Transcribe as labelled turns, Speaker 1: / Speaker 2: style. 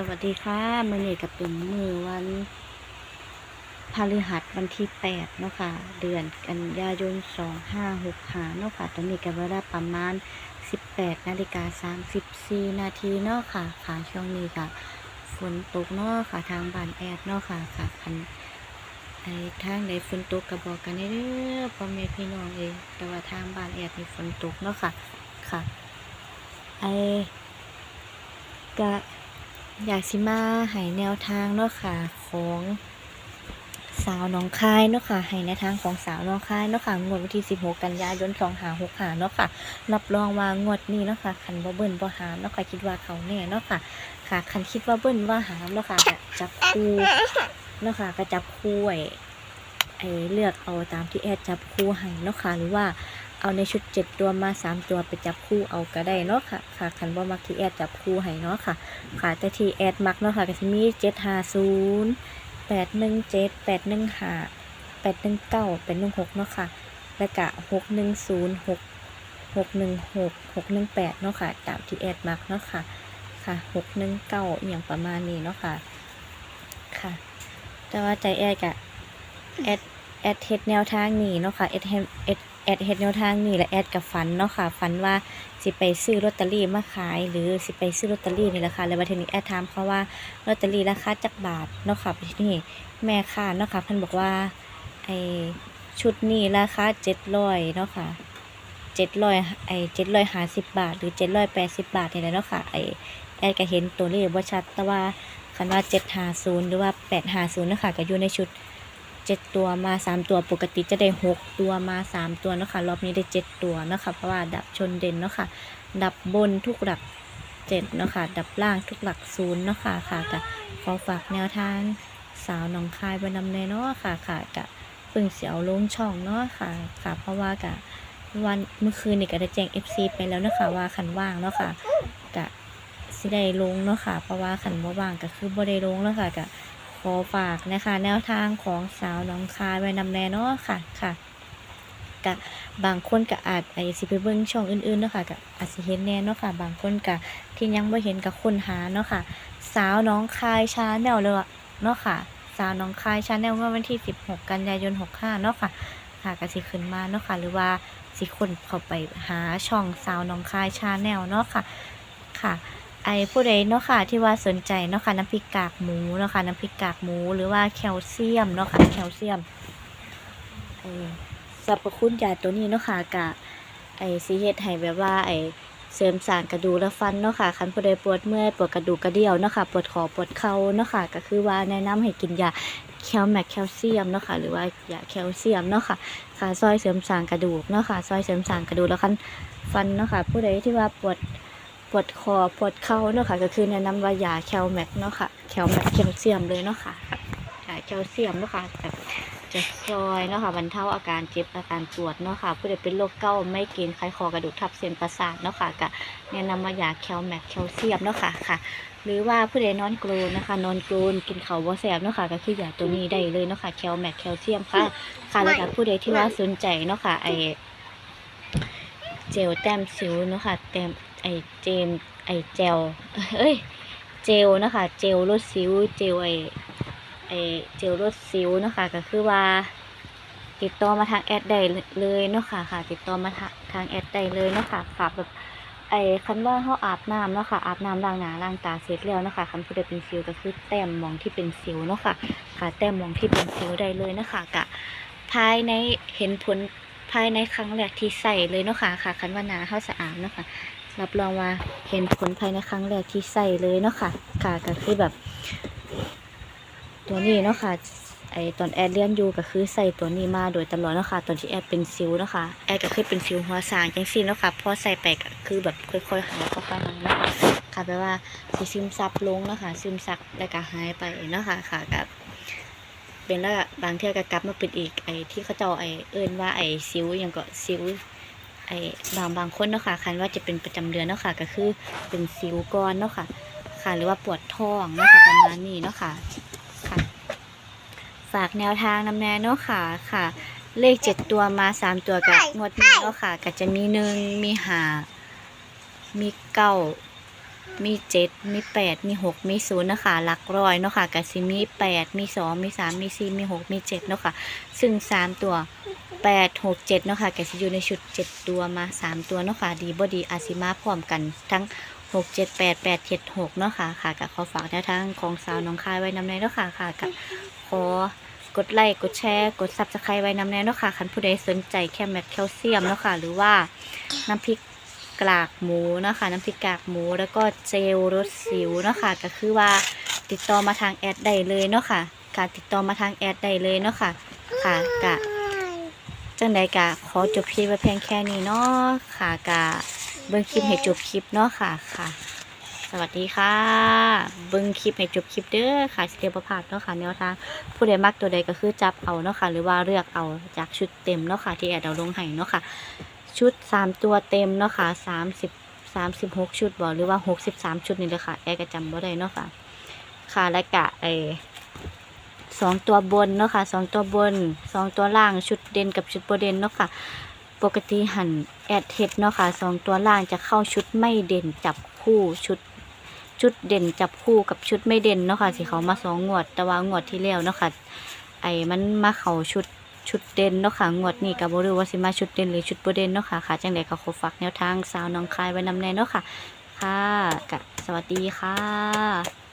Speaker 1: สวัสดีค่ะมือนี้ก็เป็นมือวันพฤหัสวันที่แปดเนาะค่ะ เดือนกันยายนสองห้าหกหาเนาะค่ะ ตอนนี้ก็เวลาประมาณสิบแปดนาฬิกาสามสิบสี่นาทีเนาะค่ะ ค่ะช่วงนี้ค่ะฝนตกเนาะค่ะ ทางบ้านแอดเนาะค่ะค่ะคันไอ้ทางไหนฝนตกก็บอกกันเด้อพ่อแม่พี่น้องเองแต่ว่าทางบ้านแอดมีฝนตกเนาะค่ะ ค่ะ ไอ้ก็ อยากสิมาให้แนวทางเนาะค่ะของสาวน้องคายเนาะค่ะให้แนวทางของสาวน้องคายเนาะค่ะงวดวันที่ 16 กันยายน2565เนาะค่ะรับรองว่างวดนี้เนาะค่ะคันบ่เบิ้ลบ่หามเนาะค่ะคิดว่าเขาแน่เนาะค่ะ ค่ะคันคิดว่าเบิ้ลว่าหามเนาะค่ะก็จับคู่เนาะค่ะก็จับคู่ไว้ไอ้เลือกเอาตามที่แอดจับคู่ให้เนาะค่ะหรือว่า เอาในชุด 7 ตัวมา 3 ตัวไปจับคู่เอาก็ได้เนาะค่ะ ค่ะคันบ่มักที่แอดจับคู่ให้เนาะค่ะ ค่ะแต่ที่แอดมักเนาะค่ะก็จะมีเจ็ดห้าศูนย์แปดหนึ่งเจ็ดแปดหนึ่งห้าแปดหนึ่งเก้าแปดหนึ่งหกเนาะค่ะ แล้วก็หกหนึ่งศูนย์หกหกหนึ่งหกหกหนึ่งแปดเนาะค่ะ ตามที่แอดมักเนาะค่ะ ค่ะหกหนึ่งเก้าอย่างประมาณนี้เนาะค่ะ ค่ะ แต่ว่าใจแอดกะแอดแอดเฮ็ดแนวทางนี้เนาะค่ะแอดเฮ็ดแอด แอดเฮ็ดแนวทางนี้และแอดกับฝันเนาะค่ะฝันว่าสิไปซื้อลอตเตอรี่มาขาย หรือสิไปซื้อลอตเตอรี่นี่แหละค่ะแล้ววันนี้แอดถามเขาว่าลอตเตอรี่ราคาจักบาทเนาะค่ะที่นี่แม่ค้าเนาะค่ะเพิ่นบอกว่าไอชุดนี้ราคาเจ็ดร้อยเนาะค่ะเจ็ดร้อยไอเจ็ดร้อยห้าสิบบาท หรือเจ็ดร้อยแปดสิบบาทนี่แหละเนาะค่ะไอแอดก็เห็นตัวเลขบ่ชัดแต่ว่าคันว่าเจ็ดห้าศูนย์หรือว่าแปดห้าศูนย์เนาะค่ะก็อยู่ในชุด เจ็ดตัวมาสามตัวปกติจะได้หกตัวมาสามตัวเนาะค่ะรอบนี้ได้เจ็ดตัวเนาะค่ะเพราะว่าดับชนเด่นเนาะค่ะดับบนทุกหลักเจ็ดเนาะค่ะดับล่างทุกหลักศูนย์เนาะค่ะค่ะกะขอฝากแนวทางสาวหนองคายไว้นำในเนาะค่ะค่ะกะเพิ่งเสียวลงช่องเนาะค่ะค่ะ เพราะว่ากะวันเมื่อคืนนี่ก็ได้แจ้ง FC ไปแล้วเนาะค่ะว่าขันว่างเนาะค่ะกะสิได้ลงเนาะค่ะ เพราะว่าขันว่างก็คือบ่ได้ลงแล้วค่ะกะ ขอฝากนะคะ แนวทางของสาวหนองคายไว้นำแนเนาะค่ะค่ะกะบางคนก็อาจไอสิไปเบิ่งช่องอื่นๆเนาะค่ะก็อาจสิเห็นแน่เนาะค่ะ บางคนก็ที่ยังบ่เห็นก็ค้นหาเนาะค่ะ สาวน้องคายชาแนลเลยเนาะค่ะ สาวน้องคายชาแนลเมื่อวันที่ 16 กันยายน 65 เนาะค่ะค่ะก็สิขึ้นมาเนาะค่ะ หรือว่าสิคนเข้าไปหาช่องสาวน้องคายชาแนลเนาะค่ะค่ะ ไอผู้ใดเนาะค่ะที่ว่าสนใจเนาะค่ะน้ำพริกกากหมูเนาะค่ะน้ำพริกกากหมูหรือว่าแคลเซียมเนาะค่ะแคลเซียมเอสรรพคุณยาตัวนี้เนาะค่ะกะไอซีเฮ็ดให้แบบว่าไอเสริมสร้างกระดูกและฟันเนาะค่ะคันผู้ใดปวดเมื่อยปวดกระดูกกระเดี่ยวเนาะค่ะปวดคอปวดเข่าเนาะค่ะก็คือว่าแนะนำให้กินยาแคลแมกแคลเซียมเนาะค่ะหรือว่ายาแคลเซียมเนาะค่ะค่ะซอยเสริมสร้างกระดูกเนาะค่ะซอยเสริมสร้างกระดูกแล้วคันฟันเนาะค่ะผู้ใดที่ว่าปวด ปวดคอปวดเข่าเนาะค่ะ ก็คือแนะนำว่ายาแคลแมกเนาะค่ะแคลแมกแคลเซียมเลยเนาะค่ะยาแคลเซียมเนาะค่ะแบบจะซอยเนาะค่ะบรรเทาอาการเจ็บอาการปวดเนาะค่ะ ผู้ใดเป็นโรคเก้าไม่กินไขคอกระดูกทับเส้นประสาทเนาะค่ะก็แนะนำว่ายาแคลแมกแคลเซียมเนาะค่ะค่ะ หรือว่าผู้ใดนอนกรูนนะคะ นอนกรูนกินเขาวบ่แสบเนาะค่ะ ก็คือยาตัวนี้ได้เลยเนาะค่ะแคลแมกแคลเซียมค่ะค่ะแล้วก็ผู้ใดที่ว่าสนใจเนาะค่ะไอเจลแต้มสิวเนาะค่ะแต้ม ไอเจมไอเจลเอ้ยเจลนะคะ เจลลดสิวเจลไอไอเจลลดสิวนะคะ ก็คือว่า ติดต่อมาทางแอดได้เลยเนาะค่ะค่ะ ติดต่อมาทางแอดได้เลยเนาะค่ะค่ะแบบไอ้คันว่าเขาอาบน้ำเนาะค่ะอาบน้ำล้างหน้าล้างตาเสร็จแล้วเนาะค่ะคันผู้ใดเป็นสิวก็คือแต้มมองที่เป็นสิวเนาะค่ะค่ะแต้มมองที่เป็นสิวได้เลยเนาะค่ะกะภายในเห็นผลภายในครั้งแรกที่ใส่เลยเนาะค่ะค่ะคันว่าหนาเขาสะอาดเนาะค่ะ รับรองว่าเห็นผลภายในครั้งแรกที่ใส่เลยเนาะค่ะ ค่ะก็คือแบบ ตัวนี้เนาะค่ะไอตอนแอดเรียนอยู่ก็คือใส่ตัวนี้มาโดยตลอดเนาะค่ะตอนที่แอดเป็นซิวเนาะค่ะแอดก็เคยเป็นซิวหัวสางจังซี่เนาะค่ะพอใส่ไปก็คือแบบค่อยๆหายค่อยๆหายเนาะค่ะค่ะแปลว่าสิซึมซับลงเนาะค่ะซึมซับแล้วก็หายไปเนาะค่ะค่ะกับเป็นแล้วบางเทื่อก็กลับมาเป็นอีกไอที่เขาเจ้าไอเอิ้นว่าไอซิวยังก็ซิว ไอบางบางคนเนาะค่ะคันว่าจะเป็นประจำเดือนเนาะค่ะ ก็คือเป็นซิวก้อนเนาะค่ะ ค่ะ หรือว่าปวดท้องเนาะค่ะประมาณนี้เนาะค่ะค่ะ ฝากแนวทางนำแนเนาะค่ะค่ะ เลขเจ็ดตัวมาสามตัวกับงวดนี้เนาะค่ะ ก็จะมีหนึ่งมีหามีเก้ามีเจ็ดมีแปดมีหกมีศูนย์เนาะคะหลักร้อยเนาะค่ะกับสิมีแปดมีสองมีสามมีสี่มีหกมีเจ็ดเนาะค่ะ ซึ่งสามตัว แปดหกเจ็ดเนาะค่ะแกสิอยู่ในชุดเจ็ดตัวมาสามตัวเนาะค่ะดีบ่ดีอาจสิมาพร้อมกันทั้งหกเจ็ดแปดแปดเจ็ดหกเนาะค่ะค่ะกับขอฝากแนวทางของสาวน้องคายไว้นำในเนาะค่ะค่ะกับขอกดไลค์กดแชร์กดซับสไครต์ไว้นำในเนาะค่ะคันผู้ใดสนใจแค่แมทแคลเซียมเนาะค่ะหรือว่าน้ำพริกกากหมูเนาะคะน้ำพริกกากหมูแล้วก็เจลรสสิวเนาะค่ะก็คือว่าติดต่อมาทางแอดได้เลยเนาะค่ะการติดต่อมาทางแอดได้เลยเนาะค่ะค่ะกะ จังใดกะขอจบคลิปไว้เพียงแค่นี้เนาะค่ะกะเบิ่งคลิปให้จบคลิปเนาะค่ะค่ะ สวัสดีค่ะ เบิ่งคลิปให้จบคลิปเด้อค่ะสเดียประพลาดเนาะค่ะแนวทางผู้ใดมักตัวใดก็คือจับเอาเนาะค่ะ หรือว่าเลือกเอาจากชุดเต็มเนาะค่ะ ที่แอดเอาลงให้เนาะค่ะ ชุด3ตัวเต็มเนาะค่ะ30 36ชุดบ่หรือว่า63ชุดนี่เลยค่ะแอร์ก็จำบ่ได้เนาะค่ะค่ะและกะไอ สองตัวบนเนาะค่ะสองตัวบนสองตัวล่างชุดเด่นกับชุดโบเด่นเนาะค่ะปกติหันแอดเฮ็ดเนาะค่ะสองตัวล่างจะเข้าชุดไม่เด่นจับคู่ชุดชุดเด่นจับคู่กับชุดไม่เด่นเนาะค่ะสิเขามาสองงวดแต่ว่างวดที่แล้วเนาะค่ะไอ้มันมาเข้าชุดชุดเด่นเนาะค่ะงวดนี้ก็บ่รู้ว่าสิมาชุดเด่นหรือชุดโบเด่นเนาะค่ะค่ะจังไดก็ขอฝากแนวทางสาวน้องคายไว้นำแน่เนาะค่ะค่ะกะสวัสดีค่ะ